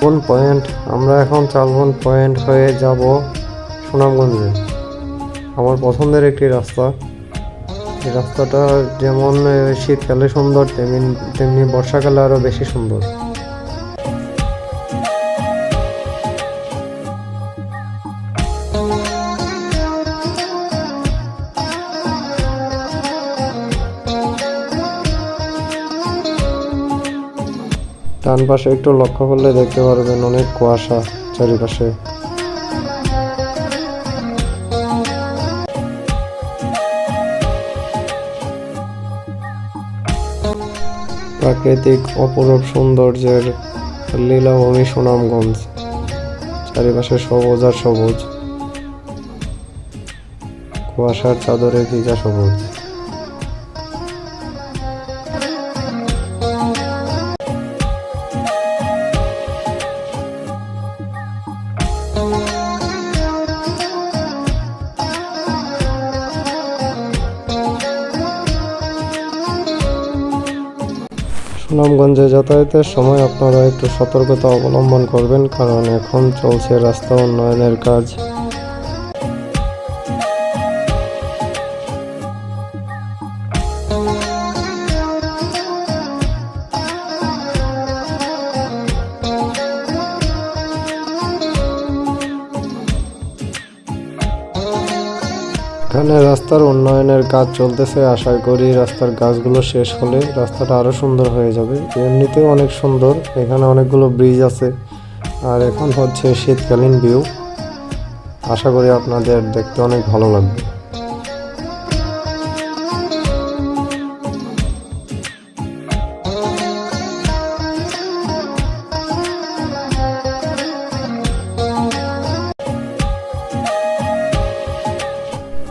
কোন পয়েন্ট? আমরা এখন চালবন পয়েন্ট হয়ে যাব সুনামগঞ্জে। আমার পছন্দের একটি রাস্তা। এই রাস্তাটা যেমন শীতকালে সুন্দর, তেমনি তেমনি বর্ষাকালে আরও বেশি সুন্দর। ডান পাশে একটু লক্ষ্য করলে দেখতে পারবেন অনেক কুয়াশা চারিপাশে। প্রাকৃতিক অপরূপ সৌন্দর্যের লীলাভূমি সুনামগঞ্জ। চারিপাশে সবুজ আর সবুজ। কুয়াশার চাদরে ভিজা সবুজ। সুনামগঞ্জে যাতায়াতের সময় আপনারা একটু সতর্কতা অবলম্বন করবেন কারণ এখন চলছে রাস্তা উন্নয়নের কাজ। এখানে রাস্তার উন্নয়নের কাজ চলতেছে। আশা করি রাস্তার কাজগুলো শেষ হলে রাস্তাটা আরও সুন্দর হয়ে যাবে। এমনিতেও অনেক সুন্দর। এখানে অনেকগুলো ব্রিজ আছে। আর এখন হচ্ছে শীতকালীন ভিউ। আশা করি আপনাদের দেখতে অনেক ভালো লাগবে।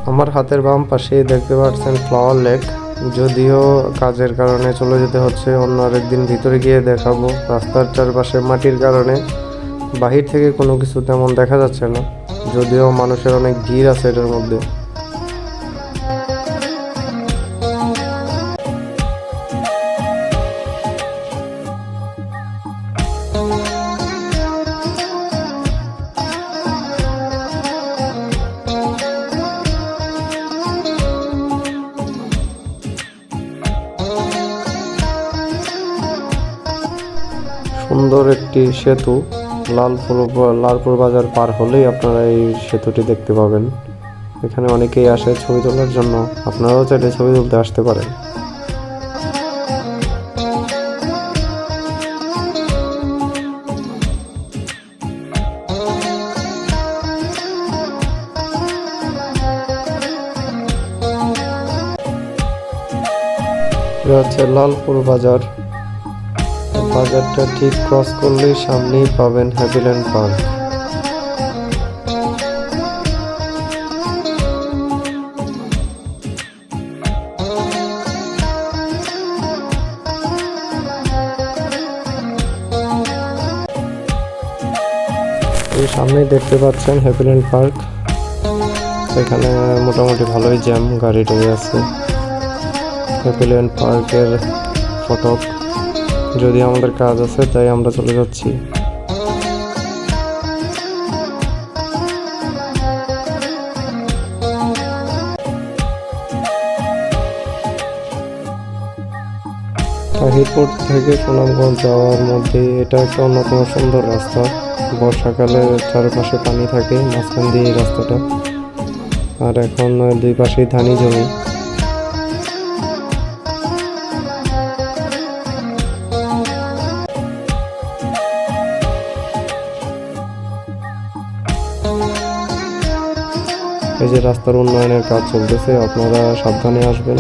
আমার হাতের বাম পাশে দেখতে পাচ্ছেন ফ্লাওয়ার লেক যদিও কাজের কারণে চলে যেতে হচ্ছে, অন্য আরেকদিন ভিতরে গিয়ে দেখাবো। রাস্তার চারপাশে মাটির কারণে বাহির থেকে কোনো কিছু তেমন দেখা যাচ্ছে না, যদিও মানুষের অনেক ভিড় আছে এটার মধ্যে। সুন্দর একটি সেতু লালপুর লালপুর বাজার পার হলেই আপনারা এই সেতুটি দেখতে পাবেন। এখানে অনেকেই আসে ছবি তোলার জন্য, আপনারাও চাইলে ছবি তুলতে আসতে পারেন। হচ্ছে লালপুর বাজার। বাজারটা ঠিক ক্রস করলেই সামনেই পাবেন হ্যাপিল্যান্ড পার্ক সামনেই দেখতে পাচ্ছেন হ্যাপিল্যান্ড পার্ক এখানে মোটামুটি ভালোই জ্যাম গাড়ি টাড়ি আছে হ্যাপিল্যান্ড পার্কের ফটক। যদি আমাদের কাজ আছে, তাই আমরা চলে যাচ্ছি। তাহিরপুর থেকে সুনামগঞ্জ যাওয়ার মধ্যে এটা একটা অন্যতম সুন্দর রাস্তা। বর্ষাকালে চারপাশে পানি থাকে, মাঝখান দিয়ে রাস্তাটা। আর এখন দুই পাশেই ধানি জমি। এই যে রাস্তার উন্নয়নের কাজ চলতেছে, আপনারা সাবধানে আসবেন।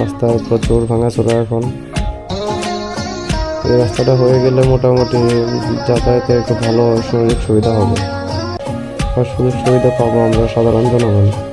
রাস্তা প্রচুর ভাঙাচোরা এখন। এই রাস্তাটা হয়ে গেলে মোটামুটি যাতায়াতে একটু ভালো সুযোগ সুবিধা হবে। আর সুযোগ সুবিধা পাবো আমরা সাধারণ জনগণ।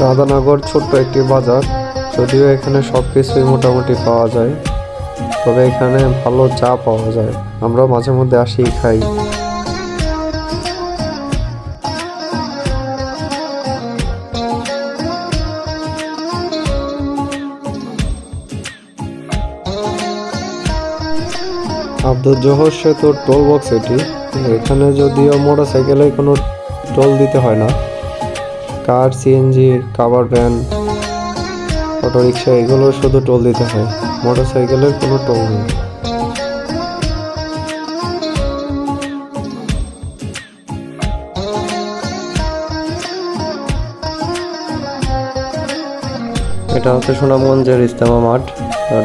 দাদানগর ছোট্ট একটি বাজার। যদিও এখানে সব কিছুই মোটামুটি পাওয়া যায়, তবে এখানে ভালো চা পাওয়া যায়। আমরা মাঝে মধ্যে আসি খাই। আব্দুল জোহর সেতু টোল বক্স এটি। এখানে যদিও মোটর সাইকেলে কোনো টোল দিতে হয় না। Car CNG cover van autorickshaw এগুলো শুধু টোল দিতে হয়। মোটর সাইকেলের কোনো টোল নেই। এটা হচ্ছে সুনামগঞ্জের ইস্তেমা মাঠ।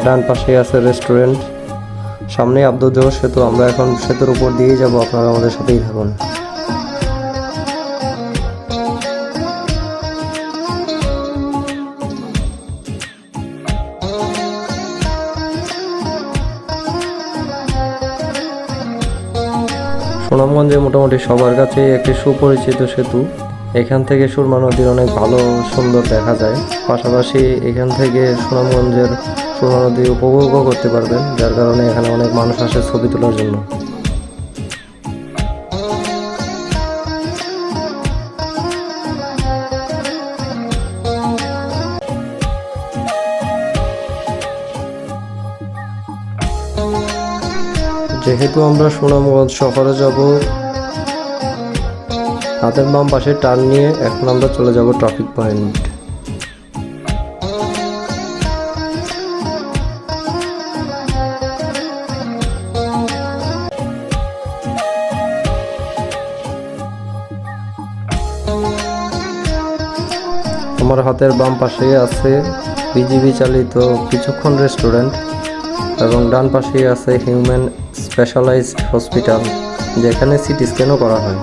ডান পাশেই আছে রেস্টুরেন্ট সামনে আব্দুল জোহর সেতু, আমরা এখন সেতুর উপর দিয়েই যাব, আপনারা আমাদের সাথেই থাকুন। সুনামগঞ্জে মোটামুটি সবার কাছেই একটি সুপরিচিত সেতু। এখান থেকে সুরমা নদীর অনেক ভালো সুন্দর দেখা যায়। পাশাপাশি এখান থেকে সুনামগঞ্জের নদী উপভোগও করতে পারবেন, যার কারণে এখানে অনেক মানুষ আসে ছবি তোলার জন্য। যেহেতু আমরা সুনামগঞ্জ শহরে যাব, হাতের বাম পাশে টার্ন নিয়ে এখন আমরা চলে যাব ট্রাফিক পয়েন্ট। আমার হাতের বাম পাশে আছে বিজিবি চালিত কিছুক্ষণ রেস্টুরেন্ট এবং ডান পাশেই আছে হিউম্যান স্পেশালাইজড হসপিটাল, যেখানে সিটি স্ক্যানও করা হয়।